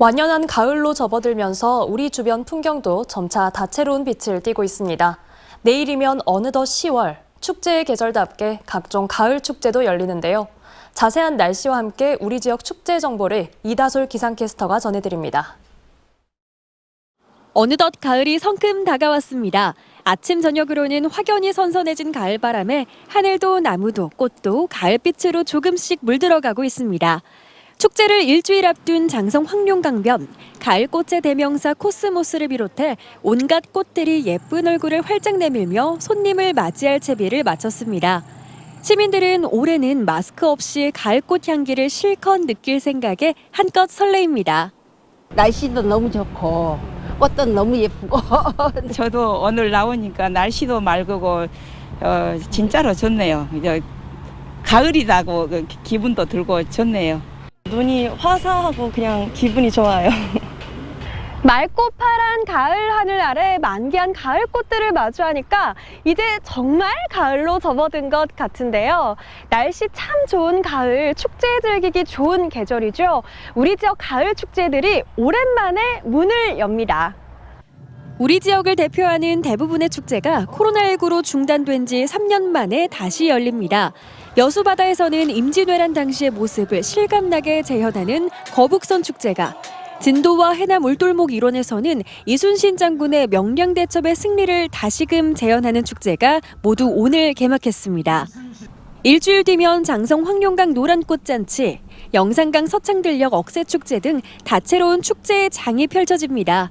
완연한 가을로 접어들면서 우리 주변 풍경도 점차 다채로운 빛을 띠고 있습니다. 내일이면 어느덧 10월, 축제의 계절답게 각종 가을 축제도 열리는데요. 자세한 날씨와 함께 우리 지역 축제 정보를 이다솔 기상캐스터가 전해드립니다. 어느덧 가을이 성큼 다가왔습니다. 아침 저녁으로는 확연히 선선해진 가을 바람에 하늘도 나무도 꽃도 가을빛으로 조금씩 물들어가고 있습니다. 축제를 일주일 앞둔 장성 황룡강변, 가을꽃의 대명사 코스모스를 비롯해 온갖 꽃들이 예쁜 얼굴을 활짝 내밀며 손님을 맞이할 채비를 마쳤습니다. 시민들은 올해는 마스크 없이 가을꽃 향기를 실컷 느낄 생각에 한껏 설레입니다. 날씨도 너무 좋고 꽃도 너무 예쁘고 저도 오늘 나오니까 날씨도 맑고 어, 진짜로 좋네요. 이제 가을이라고 그 기분도 들고 좋네요. 눈이 화사하고 그냥 기분이 좋아요. 맑고 파란 가을 하늘 아래 만개한 가을 꽃들을 마주하니까 이제 정말 가을로 접어든 것 같은데요. 날씨 참 좋은 가을 축제 즐기기 좋은 계절이죠. 우리 지역 가을 축제들이 오랜만에 문을 엽니다. 우리 지역을 대표하는 대부분의 축제가 코로나19로 중단된 지 3년 만에 다시 열립니다. 여수 바다에서는 임진왜란 당시의 모습을 실감나게 재현하는 거북선 축제가 진도와 해남 울돌목 일원에서는 이순신 장군의 명량 대첩의 승리를 다시금 재현하는 축제가 모두 오늘 개막했습니다. 일주일 뒤면 장성 황룡강 노란꽃잔치, 영산강 서창들녘 억새축제 등 다채로운 축제의 장이 펼쳐집니다.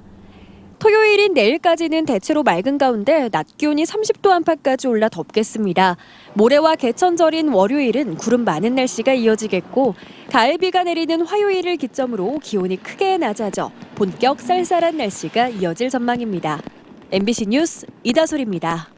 토요일인 내일까지는 대체로 맑은 가운데 낮 기온이 30도 안팎까지 올라 덥겠습니다. 모레와 개천절인 월요일은 구름 많은 날씨가 이어지겠고 가을비가 내리는 화요일을 기점으로 기온이 크게 낮아져 본격 쌀쌀한 날씨가 이어질 전망입니다. MBC 뉴스 이다솔입니다.